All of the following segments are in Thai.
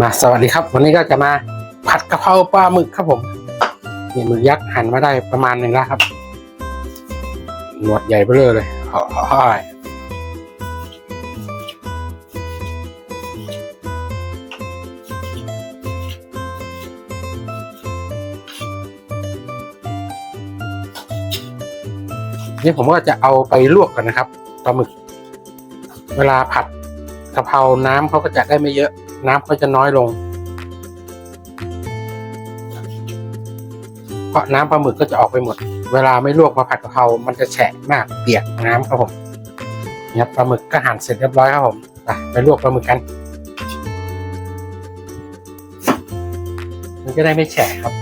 มาสวัสดีครับ วันนี้ก็จะมาผัดกะเพราปลาหมึกครับผมนี่หมึกยักษ์หั่นมาได้ประมาณหนึ่งแล้วครับหนวดใหญ่เบ้อเลยอ้อยนี่ผมก็จะเอาไปลวกกันนะครับปลาหมึก เวลาผัดกะเพราน้ำเขาก็จะได้ไม่เยอะ น้ำก็จะน้อยลง เพราะน้ำปลาหมึกก็จะออกไปหมด เวลาไม่ลวกมาผัดกะเพรามันจะแฉะมากเปียกน้ำครับผมเนี่ยปลาหมึกก็หั่นเสร็จเรียบร้อยครับผมไปไปลวกปลาหมึกกัน มันจะได้ไม่แฉะครับ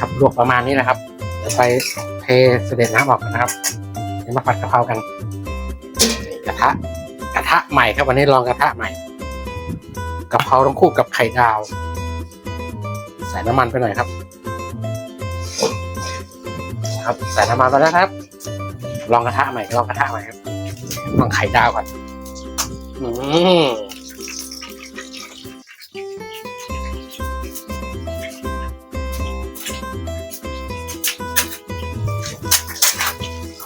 นะครับลวกประมาณนี้นะครับเดี๋ยวไปเทเสด็จน้ำออกกันนะครับเดี๋ยวมาผัดกะเพรากันกระทะกระทะใหม่ครับวันนี้ลองกระทะใหม่กะเพราต้องคู่กับไข่ดาว ใส่น้ำมันไปหน่อยครับ ครับใส่น้ำมันไปแล้วครับ ลองกระทะใหม่ลองกระทะใหม่ครับลองไข่ดาวก่อนอืม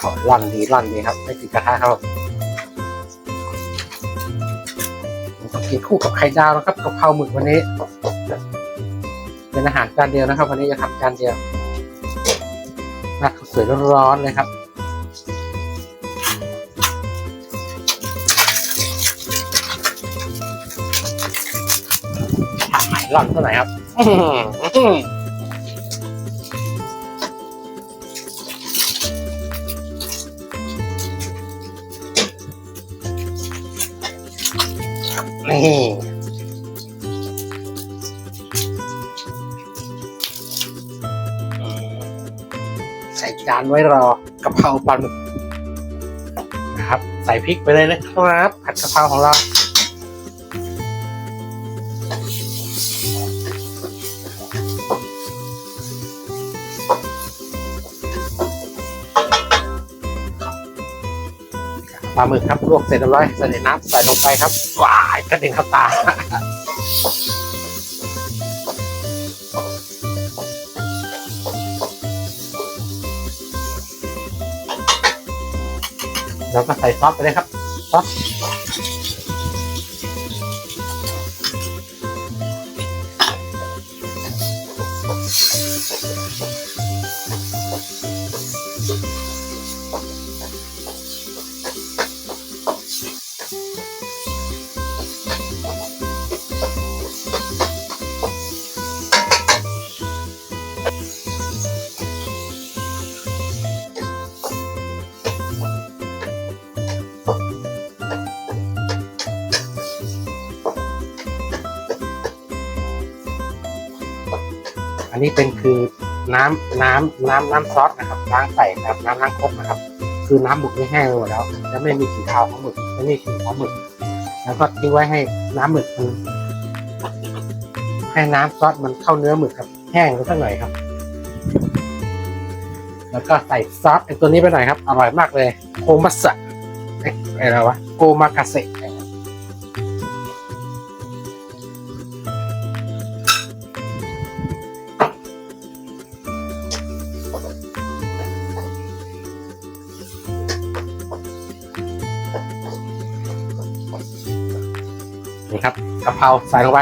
ขอร่นดีร่นดีครับ ไม่ติดกระทะครับผมกินคู่กับไข่ดาวนะครับกะเพราหมึกวันนี้ เป็นอาหารจานเดียวนะครับ วันนี้จะทำจานเดียวราดข้าสวยร้อนๆเลยครับทำใหม่ร่อนเท่าไหร่ครับ นี่ใส่จานไว้รอกะเพราปลาหมึกนะครับ ใส่พริกไปเลยนะครับผัดกะเพราของเรา ปลาหมึกครับลวกเสร็จเรียบร้อยใส่ในน้ำใส่ลงไปครับว้ายกระเด็นเข้าตาแล้วก็ใส่ซอสไปเลยครับซอส อันนี้เป็นคือน้ำน้ำน้ำน้ำซอสนะครับล้างใส่นะครับน้ำล้างครกนะครับ คือน้ำหมึกไม่แห้งไปหมดแล้วจะไม่มีสีขาวของหมึกไม่มีสีของหมึก แล้วก็ทิ้งไว้ให้น้ำหมึกมันให้น้ำซอสมันเข้าเนื้อหมึกครับ แห้งไปสักหน่อยครับ แล้วก็ใส่ซอสไอตัวนี้ไปหน่อยครับ อร่อยมากเลย โคมัสสะเอ๊ะอะไรวะโกมากาเซะ นี่ครับกะเพราใส่ลงไป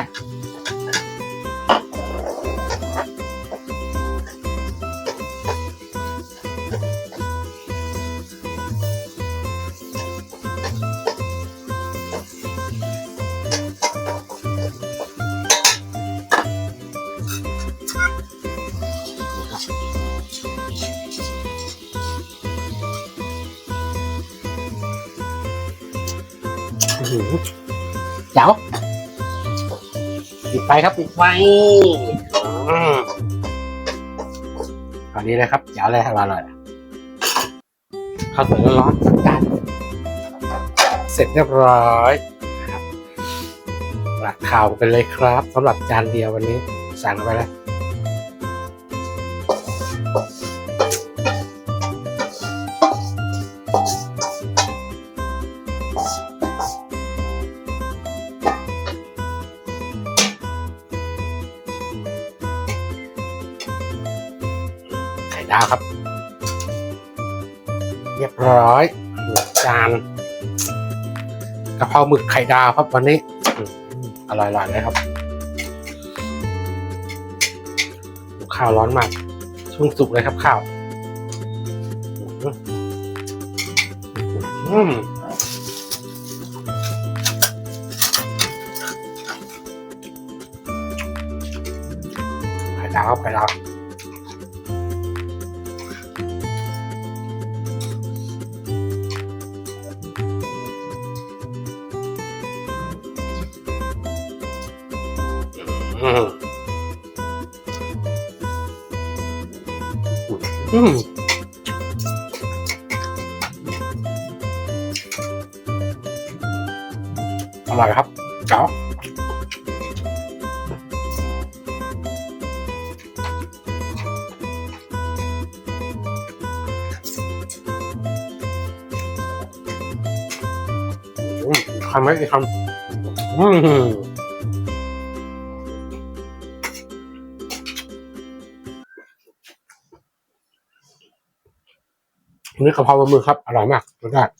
อื้อหือ เจ๋วปิดไฟครับปิดไฟอืมตอนนี้เลยครับเจ๋วเลยอร่อยข้าวสวยร้อนๆสักจานเสร็จเรียบร้อยหลักข่าวไปเลยครับสำหรับจานเดียววันนี้ สั่งไปแล้ว ดาวครับ เรียบร้อยจานกะเพราหมึกไข่ดาวครับวันนี้อร่อยๆเลยครับข้าวร้อนมากช่วงสุกเลยครับข้าวอืมไข่ดาวไข่ดาว อืมอืมอร่อยครับเจ๋าอืมอีกคำไหมอีกคำอืม นี้กะเพราปลาหมึกครับ อร่อยมากรสชาติ